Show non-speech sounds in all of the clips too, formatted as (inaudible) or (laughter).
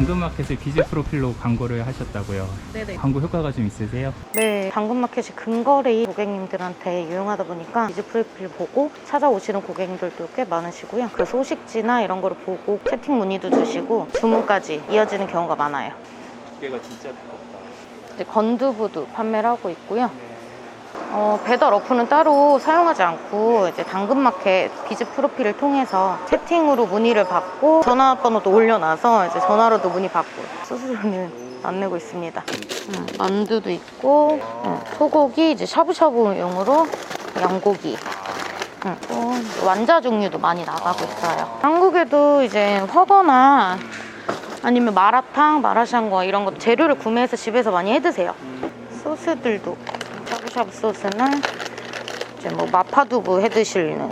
당근마켓을 비즈 프로필로 광고를 하셨다고요. 네네. 광고 효과가 좀 있으세요? 네, 당근마켓이 근거리 고객님들한테 유용하다 보니까 비즈 프로필 보고 찾아오시는 고객님들도 꽤 많으시고요. 그 소식지나 이런 거를 보고 채팅 문의도 주시고 주문까지 이어지는 경우가 많아요. 두께가 진짜 두껍다. 이제 건두부도 판매를 하고 있고요. 어, 배달 어플은 따로 사용하지 않고 이제 당근마켓 비즈 프로필을 통해서 채팅으로 문의를 받고 전화번호도 올려놔서 이제 전화로도 문의 받고 수수료는 안 내고 있습니다. 음, 만두도 있고 음, 소고기 이제 샤브샤브용으로 양고기 음, 또 완자 종류도 많이 나가고 있어요. 한국에도 이제 허거나 아니면 마라탕, 마라샹궈 이런 거 재료를 구매해서 집에서 많이 해 드세요. 소스들도 샤브샤브 소스는 이제 뭐 마파두부 해 드시는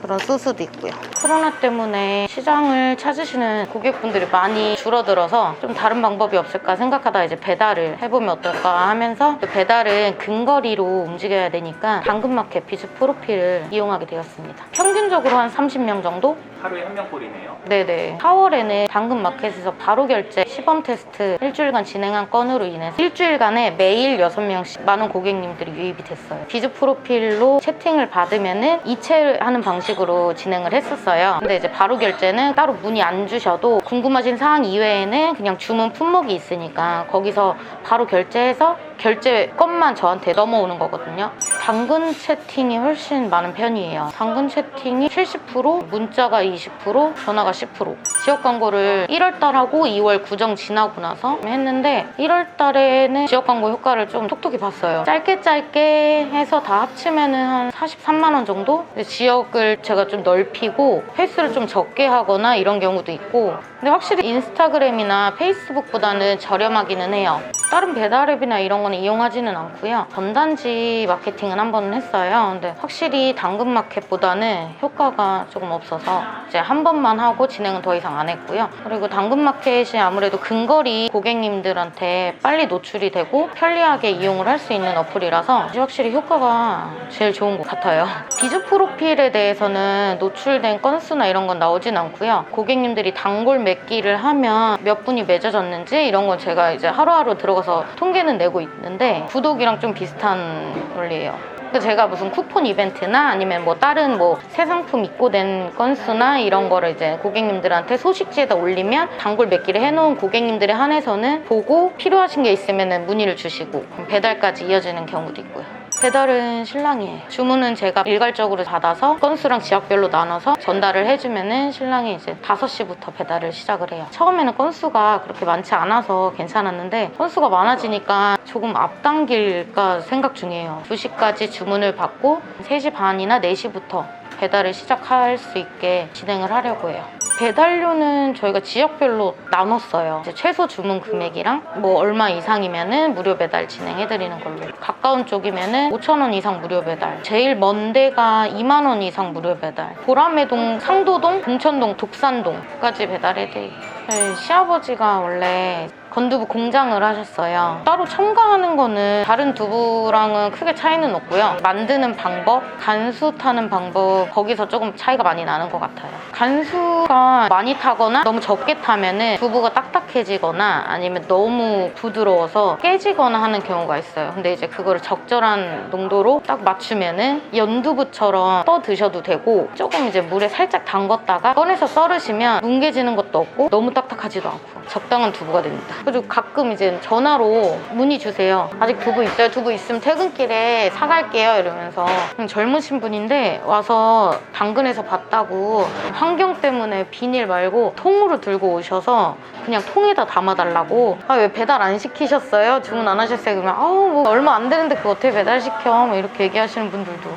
그런 소스도 있고요. 코로나 때문에 시장을 찾으시는 고객분들이 많이 줄어들어서 좀 다른 방법이 없을까 생각하다 이제 배달을 해보면 어떨까 하면서 또 배달은 근거리로 움직여야 되니까 당근마켓 비즈 프로필을 이용하게 되었습니다. 평균적으로 한 30명 정도? 하루에 한 명꼴이네요. 네네. 4월에는 당근마켓에서 바로 결제 시범 테스트 일주일간 진행한 건으로 인해서 일주일간에 매일 6명씩 많은 고객님들이 유입이 됐어요. 비즈 프로필로 채팅을 받으면은 이체하는 방식으로 진행을 했었어요. 근데 이제 바로 결제는 따로 문의 안 주셔도 궁금하신 사항 이외에는 그냥 주문 품목이 있으니까 거기서 바로 결제해서 결제 건만 저한테 넘어오는 거거든요. 당근 채팅이 훨씬 많은 편이에요. 당근 채팅이 70%, 문자가 20%, 전화가 10%. 지역 광고를 1월달 하고 2월 구정 지나고 나서 했는데 1월달에는 지역 광고 효과를 좀 톡톡히 봤어요. 짧게 짧게 해서 다 합치면은 한 43만 원 정도? 지역을 제가 좀 넓히고 횟수를 좀 적게 하거나 이런 경우도 있고 근데 확실히 인스타그램이나 페이스북보다는 저렴하기는 해요. 다른 배달앱이나 이런 거는 이용하지는 않고요. 전단지 마케팅은 한 번은 했어요. 근데 확실히 당근마켓보다는 효과가 조금 없어서 이제 한 번만 하고 진행은 더 이상 안 했고요. 그리고 당근마켓이 아무래도 근거리 고객님들한테 빨리 노출이 되고 편리하게 이용을 할 수 있는 어플이라서 확실히 효과가 제일 좋은 것 같아요. (laughs) 비즈 프로필에 대해서는 노출된 건수나 이런 건 나오진 않고요. 고객님들이 단골 맺기를 하면 몇 분이 맺어졌는지 이런 건 제가 이제 하루하루 들어가서 통계는 내고 있는데 구독이랑 좀 비슷한 원리예요. 그 제가 무슨 쿠폰 이벤트나 아니면 뭐 다른 뭐 새 상품 입고된 건수나 이런 거를 이제 고객님들한테 소식지에다 올리면 단골 맺기를 해놓은 고객님들에 한해서는 보고 필요하신 게 있으면 문의를 주시고 배달까지 이어지는 경우도 있고요. 배달은 신랑이에요. 주문은 제가 일괄적으로 받아서 건수랑 지역별로 나눠서 전달을 해주면은 신랑이 이제 5시부터 배달을 시작을 해요. 처음에는 건수가 그렇게 많지 않아서 괜찮았는데 건수가 많아지니까 조금 앞당길까 생각 중이에요. 2시까지 주문을 받고 3시 반이나 4시부터 배달을 시작할 수 있게 진행을 하려고 해요. 배달료는 저희가 지역별로 나눴어요. 최소 주문 금액이랑 뭐 얼마 이상이면은 무료 배달 진행해드리는 걸로. 가까운 쪽이면은 5천 원 이상 무료 배달. 제일 먼 데가 2만 원 이상 무료 배달. 보라매동, 상도동, 봉천동, 독산동까지 배달해드리고. 저희 시아버지가 원래 건두부 공장을 하셨어요. 따로 첨가하는 거는 다른 두부랑은 크게 차이는 없고요. 만드는 방법, 간수 타는 방법, 거기서 조금 차이가 많이 나는 것 같아요. 간수가 많이 타거나 너무 적게 타면은 두부가 딱딱 해지거나 아니면 너무 부드러워서 깨지거나 하는 경우가 있어요. 근데 이제 그거를 적절한 농도로 딱 맞추면은 연두부처럼 떠 드셔도 되고 조금 이제 물에 살짝 담궜다가 꺼내서 썰으시면 뭉개지는 것도 없고 너무 딱딱하지도 않고 적당한 두부가 됩니다. 그리고 가끔 이제 전화로 문의 주세요. 아직 두부 있어요? 두부 있으면 퇴근길에 사갈게요. 이러면서 그냥 젊으신 분인데 와서 당근에서 봤다고 환경 때문에 비닐 말고 통으로 들고 오셔서 그냥 통 에다 담아달라고 아 왜 배달 안 시키셨어요? 주문 안 하셨어요? 그러면 아우 뭐 얼마 안 되는데 그거 어떻게 배달시켜? 뭐 이렇게 얘기하시는 분들도